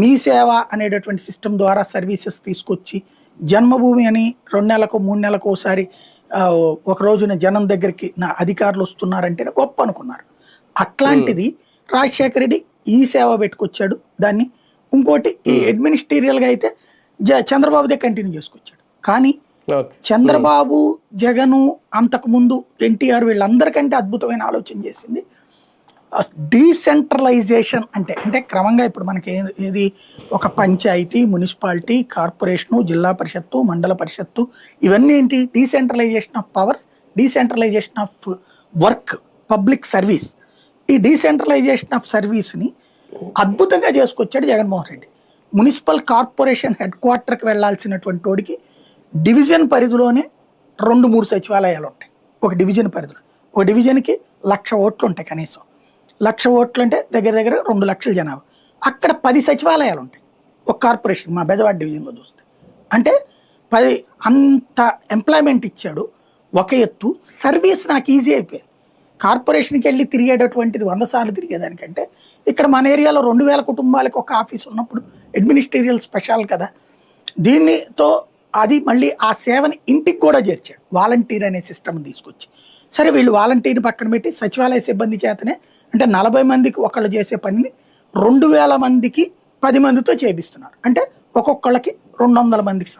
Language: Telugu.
మీ సేవ అనేటటువంటి సిస్టమ్ ద్వారా సర్వీసెస్ తీసుకొచ్చి జన్మభూమి అని రెండు నెలలకు మూడు నెలలకు ఒకసారి ఒక రోజున జనం దగ్గరికి నా అధికారులు వస్తున్నారంటే గొప్ప అనుకున్నారు. అట్లాంటిది రాజశేఖర రెడ్డి ఈ సేవ పెట్టుకొచ్చాడు. దాన్ని ఇంకోటి ఈ అడ్మినిస్ట్రేరియల్గా అయితే జ చంద్రబాబుదే కంటిన్యూ చేసుకొచ్చాడు. కానీ చంద్రబాబు జగను అంతకుముందు ఎన్టీఆర్ వీళ్ళందరికంటే అద్భుతమైన ఆలోచన చేసింది డీసెంట్రలైజేషన్ అంటే అంటే క్రమంగా ఇప్పుడు మనకి ఏ- ఏది ఒక పంచాయతీ మున్సిపాలిటీ కార్పొరేషను జిల్లా పరిషత్తు మండల పరిషత్తు ఇవన్నీ ఏంటి? Decentralisation of powers decentralisation of work public service. ఈ డీసెంట్రలైజేషన్ ఆఫ్ సర్వీస్ని అద్భుతంగా చేసుకొచ్చాడు Jaganmohan Reddy. Municipal corporation head క్వార్టర్కి వెళ్ళాల్సినటువంటి వాడికి డివిజన్ పరిధిలోనే రెండు మూడు సచివాలయాలు ఉంటాయి. ఒక డివిజన్ పరిధిలో. ఒక డివిజన్కి లక్ష ఓట్లు ఉంటాయి కనీసం. లక్ష ఓట్లు అంటే దగ్గర దగ్గర రెండు లక్షల జనాభా. అక్కడ పది సచివాలయాలు ఉంటాయి. ఒక కార్పొరేషన్ మా బెజవాడ డివిజన్లో చూస్తే. అంటే పది అంత ఎంప్లాయ్మెంట్ ఇచ్చాడు. ఒక ఎత్తు. సర్వీస్ నాకు ఈజీ అయిపోయింది. కార్పొరేషన్కి వెళ్ళి తిరిగేటటువంటిది వంద సార్లు తిరిగేదానికంటే ఇక్కడ మన ఏరియాలో రెండు వేల కుటుంబాలకు ఒక ఆఫీస్ ఉన్నప్పుడు అడ్మినిస్ట్రేరియల్ స్పెషల్ కదా. దీనితో అది మళ్ళీ ఆ సేవని ఇంటికి కూడా చేర్చాడు. వాలంటీర్ అనే సిస్టమ్ తీసుకొచ్చి. సరే వీళ్ళు వాలంటీర్ని పక్కన పెట్టి సచివాలయ సిబ్బంది చేతనే అంటే నలభై మందికి ఒకళ్ళు చేసే పనిని రెండు వేల మందికి పది మందితో చేపిస్తున్నారు. అంటే ఒక్కొక్కళ్ళకి రెండు వందల మందికి